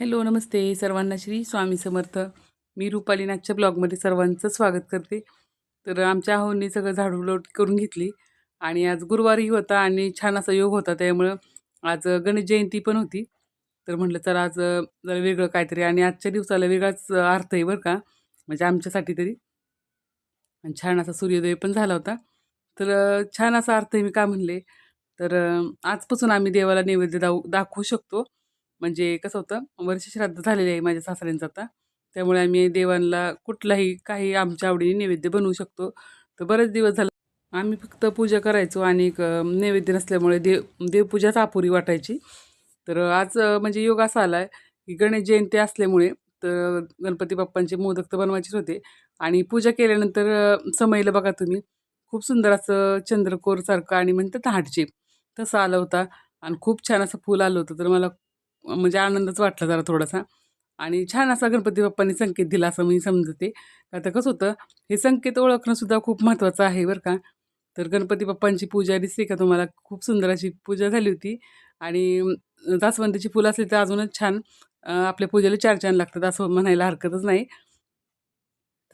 Hello नमस्ते. सर्वांना श्री स्वामी समर्थ. मी रुपाली नागच्या ब्लॉगमध्ये सर्वांचं स्वागत करते. तर आमच्या आहोंनी सगळं झाडू लोट करून घेतली आणि आज गुरुवारही होता आणि छान असा योग होता त्यामुळं आज गणेश जयंती पण होती. तर म्हटलं चला आज जरा वेगळं काहीतरी आणि आजच्या दिवसाला वेगळाच अर्थ आहे बरं का म्हणजे आमच्यासाठी तरी. आणि छान असा सूर्योदय पण झाला होता. तर छान असा अर्थ आहे मी का म्हणले? तर आजपासून आम्ही देवाला नैवेद्य दाऊ दाखवू शकतो. म्हणजे कसं होतं वर्ष श्राद्ध झालेले आहे माझ्या सासऱ्यांचं आता. त्यामुळे आम्ही देवांना कुठलाही काही आमच्या आवडीने नैवेद्य बनवू शकतो. तर बरेच दिवस झाले. आम्ही फक्त पूजा करायचो आणि नैवेद्य नसल्यामुळे देव देवपूजाच अपुरी वाटायची. तर आज म्हणजे योग असा आला आहे की गणेश जयंती असल्यामुळे तर गणपती बाप्पांचे मोदक तर बनवायचेच होते. आणि पूजा केल्यानंतर समयला बघा तुम्ही खूप सुंदर असं चंद्रकोरसारखं आणि म्हणतात ना हार्टशेप तसं आलं होता. आणि खूप छान असं फूल आलं होतं. तर मला म्हणजे आनंदच वाटला जरा थोडासा. आणि छान असा गणपती बाप्पांनी संकेत दिला असं मी समजते. आता कसं होतं हे संकेत ओळखणंसुद्धा खूप महत्त्वाचं आहे बरं का. तर गणपती बाप्पांची पूजा दिसते का तुम्हाला? खूप सुंदर अशी पूजा झाली होती. आणि जास्वंदीची फुलं असली तर अजूनच छान आपल्या पूजेला चार छान लागतात असं म्हणायला हरकतच नाही.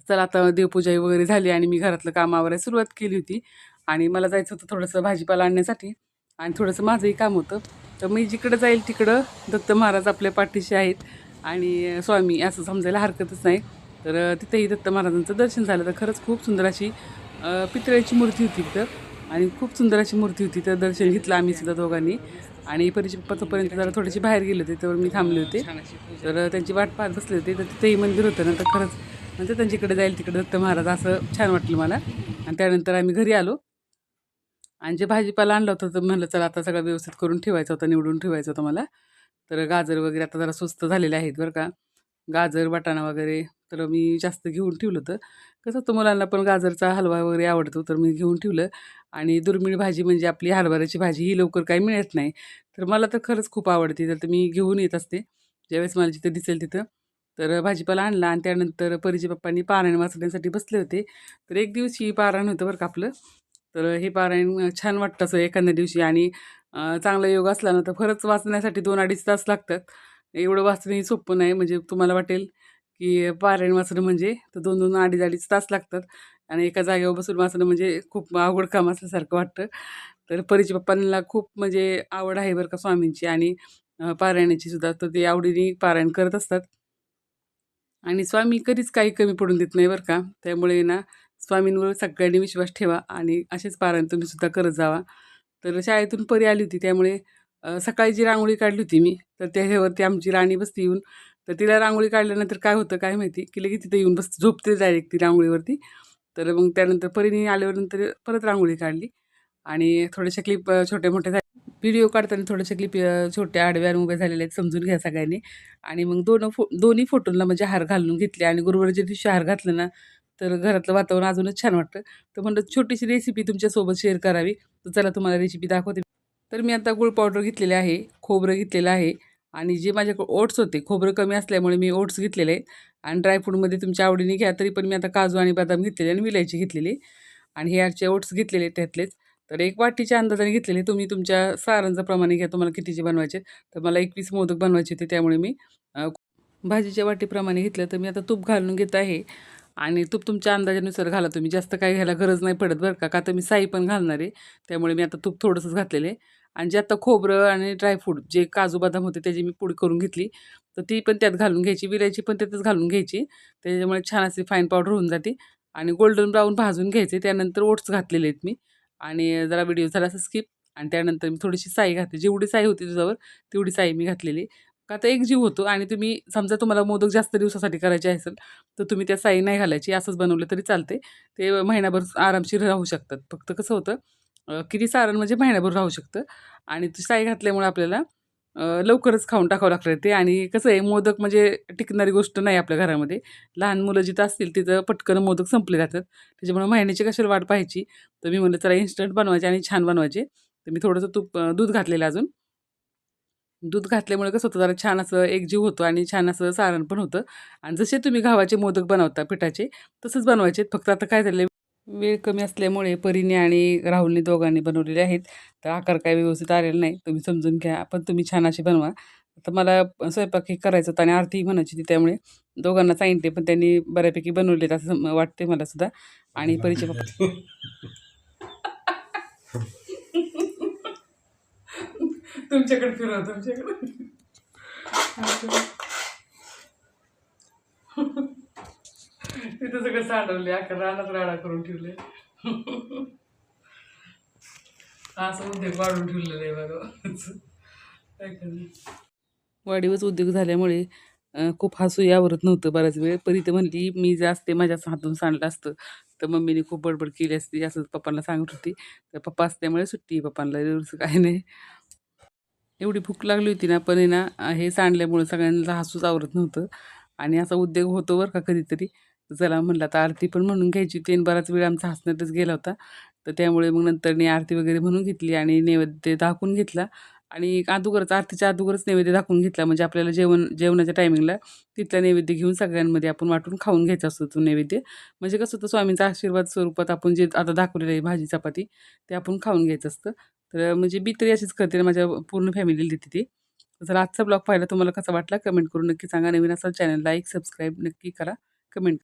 चला आता देवपूजाही वगैरे झाली आणि मी घरातलं काम आवरायला सुरुवात केली होती. आणि मला जायचं होतं थोडंसं भाजीपाला आणण्यासाठी. आणि थोडंसं माझंही काम होतं. तर मी जिकडं जाईल तिकडं दत्त महाराज आपल्या पाठीशी आहेत. आणि स्वामी असं समजायला हरकतच नाही. तर तिथेही दत्त महाराजांचं दर्शन झालं तर खरंच खूप सुंदर अशी अ, पितळेची मूर्ती होती तिथं. आणि खूप सुंदर अशी मूर्ती होती तर दर्शन घेतलं आम्ही सुद्धा दोघांनी. आणि परिचय जरा थोडेसे बाहेर गेले होते त्यावर मी थांबले होते. तर त्यांची वाट पाहत बसले होते. तर तिथेही मंदिर होतं ना तर खरंच म्हणजे त्यांच्याकडे जाईल तिकडे दत्त महाराज असं छान वाटलं मला. आणि त्यानंतर आम्ही घरी आलो. आणि जे भाजीपाला आणलं होतं तर म्हणलं चला आता सगळं व्यवस्थित करून ठेवायचं होतं निवडून ठेवायचं होतं मला. तर गाजर वगैरे आता जरा स्वस्त झालेले आहेत बरं का. गाजर वाटाणा वगैरे तर मी जास्त घेऊन ठेवलं होतं. कसं होतं मुलांना पण गाजरचा हलवा वगैरे आवडतो तर मी घेऊन ठेवलं. आणि दुर्मिळ भाजी म्हणजे आपली हरभऱ्याची भाजी ही लवकर काही मिळत नाही. तर मला तर खरंच खूप आवडते तर मी घेऊन येत असते. ज्यावेळेस मला जिथं दिसेल तिथं. तर भाजीपाला आणला आणि त्यानंतर परिजी पप्पांनी पारायण वाचण्यासाठी बसले होते. तर एक दिवशी पारायण होतं बरं का आपलं. तर हे पारायण छान वाटतं असं एखाद्या दिवशी. आणि चांगला योग असला ना तर खरंच वाचण्यासाठी दोन अडीच तास लागतात. एवढं वाचणंही सोपं नाही. म्हणजे तुम्हाला वाटेल की पारायण वाचणं म्हणजे तर दोन दोन अडीच अडीच तास लागतात. आणि एका जागेवर बसून वाचणं म्हणजे खूप अवघड काम असल्यासारखं वाटतं. तर परीच्या पप्पांना खूप म्हणजे आवड आहे बरं का स्वामींची. आणि पारायणाची सुद्धा. तर ते आवडीने पारायण करत असतात. आणि स्वामी कधीच काही कमी पडून देत नाही बरं का. त्यामुळे ना स्वामींवर सगळ्यांनी विश्वास ठेवा आणि असेच पारायण तुम्ही सुद्धा करत जावा. तर शाळेतून परी आली होती त्यामुळे सकाळी जी रांगोळी काढली होती मी तर त्याच्यावरती आमची राणी बसती येऊन तर तिला रांगोळी काढल्यानंतर काय होतं काय माहिती की लगेच तिथं येऊन बस झोपते डायरेक्ट ती रांगोळीवरती. तर मग त्यानंतर परीने आल्यावर नंतर परत रांगोळी काढली आणि थोड्याशा क्लिप छोट्या मोठ्या झाल्या व्हिडिओ काढताना थोड्याशा क्लिप छोट्या आडव्या उभ्या झालेल्या आहेत समजून घ्या सगळ्यांनी. आणि मग दोन फो दोन्ही फोटोंना म्हणजे हार घालून घेतले आणि गुरुवारच्या दिवशी हार घातलं ना तर घरातलं वातावरण अजूनच छान वाटतं. तर म्हणलं छोटीशी रेसिपी तुमच्यासोबत शेअर करावी. तर चला तुम्हाला रेसिपी दाखवते. तर मी आता गुळ पावडर घेतलेले आहे खोबरं घेतलेलं आहे आणि जे माझ्याकडे ओट्स होते खोबरं कमी असल्यामुळे मी ओट्स घेतलेले आहेत. आणि ड्रायफ्रूटमध्ये तुमच्या आवडीने घ्या तरी पण मी आता काजू आणि बदाम घेतलेले आणि विलायची घेतलेली आणि हे आजचे ओट्स घेतलेले त्यातलेच. तर एक वाटीच्या अंदाजाने घेतलेले तुम्ही तुमच्या सारांच्या प्रमाणे घ्या तुम्हाला कितीचे बनवायचे तर मला एकवीस मोदक बनवायचे होते त्यामुळे मी भाजीच्या वाटीप्रमाणे घेतलं. तर मी आता तूप घालून घेत आहे. आणि तूप तुमच्या अंदाजानुसार घाला तुम्ही. जास्त काही घ्यायला गरज नाही पडत बरं का. का तर मी साई पण घालणार आहे. त्यामुळे मी आता तूप थोडंसंच घातलेलं आहे. आणि जे आता खोबरं आणि ड्रायफ्रूट जे काजू बदाम होते त्याची मी पुडी करून घेतली. तर ती पण त्यात घालून घ्यायची. विलायची पण त्यातच घालून घ्यायची. त्याच्यामुळे छान अशी फाईन पावडर होऊन जाते. आणि गोल्डन ब्राऊन भाजून घ्यायचे. त्यानंतर ओट्स घातलेले आहेत मी. आणि जरा व्हिडिओ झाला असं स्किप आणि त्यानंतर मी थोडीशी साई घातली. जेवढी साई होती तुझ्यावर तेवढी साई मी घातलेली का तर एक जीव होतो आणि तुम्ही समजा तुम्हाला मोदक जास्त दिवसासाठी करायचे असेल तर तुम्ही त्या साई नाही घालायची असंच बनवलं तरी चालते ते महिनाभर आरामशीर राहू शकतात. फक्त कसं होतं किती सारण म्हणजे महिनाभर राहू शकतं आणि ती साई घातल्यामुळे आपल्याला लवकरच खाऊन टाकावं लागतं ते. आणि कसं आहे मोदक म्हणजे टिकणारी गोष्ट नाही आपल्या घरामध्ये. लहान मुलं जिथं असतील तिथं पटकन मोदक संपले जातात. त्याच्यामुळे महिन्याची कशाला वाट पाहायची? तर मी म्हणलं चला इन्स्टंट बनवायचे आणि छान बनवायचे. तर मी थोडंसं तूप दूध घातलेलं अजून. दूध घातल्यामुळे कसं होतं जरा छान असं एकजीव होतो आणि छान असं सारण पण होतं. आणि जसे तुम्ही गव्हाचे मोदक बनवता पिठाचे तसंच बनवायचे. फक्त आता काय झालं वेळ कमी असल्यामुळे परीने आणि राहुलने दोघांनी बनवलेले आहेत. तर आकार काय व्यवस्थित आलेला नाही तुम्ही समजून घ्या. पण तुम्ही छान असे बनवा. तर मला स्वयंपाक हे करायचं होतं आणि आरती म्हणायची होती त्यामुळे दोघांना सांगितले पण त्यांनी बऱ्यापैकी बनवलेत असं वाटते मला सुद्धा. आणि परीचे तुमच्याकडे फिरव तुमच्याकडे. तिथं सगळं साठवले अख्खा रानात राडा करून ठेवले असं उद्योग वाढून ठेवलेलं आहे बघा. वाढीवच उद्योग झाल्यामुळे खूप हसू यावरत नव्हतं बराच वेळ. परी तर म्हणली मी जे असते माझ्याच हातून सांडलं असतं. तर मम्मीने खूप बडबड केली असती असं पप्पांना सांगत होती. तर पप्पा असल्यामुळे सुट्टी पप्पांना एवढंच काय नाही. एवढी भूक लागली होती ना पण आहे ना हे सांडल्यामुळे सगळ्यांना हसूच आवरत नव्हतं. आणि असा उद्योग होतो बरं का कधीतरी. चला म्हणलं आता आरती पण म्हणून घ्यायची होती आणि बराच वेळ आमचा हसण्यातच गेला होता. तर त्यामुळे मग नंतरनी आरती वगैरे म्हणून घेतली आणि नैवेद्य दाखवून घेतला. आणि अगोदरच आरतीच्या अगोदरच नैवेद्य दाखवून घेतला. म्हणजे आपल्याला जेवण जेवणाच्या टायमिंगला तिथला नैवेद्य घेऊन सगळ्यांमध्ये आपण वाटून खाऊन घ्यायचा असतो तो नैवेद्य. म्हणजे कसं होतं स्वामींचा आशीर्वाद स्वरूपात आपण जे आता दाखवलेलं आहे भाजी चपाती ते आपण खाऊन घ्यायचं असतं. तर म्हणजे मी तरी अशीच करते. ना माझ्या पूर्ण फॅमिलीला देते ती. जर आजचा ब्लॉग पाहिला तुम्हाला कसा वाटला कमेंट करून नक्की सांगा. नवीन असाल चॅनल लाईक सबस्क्राईब नक्की करा. कमेंट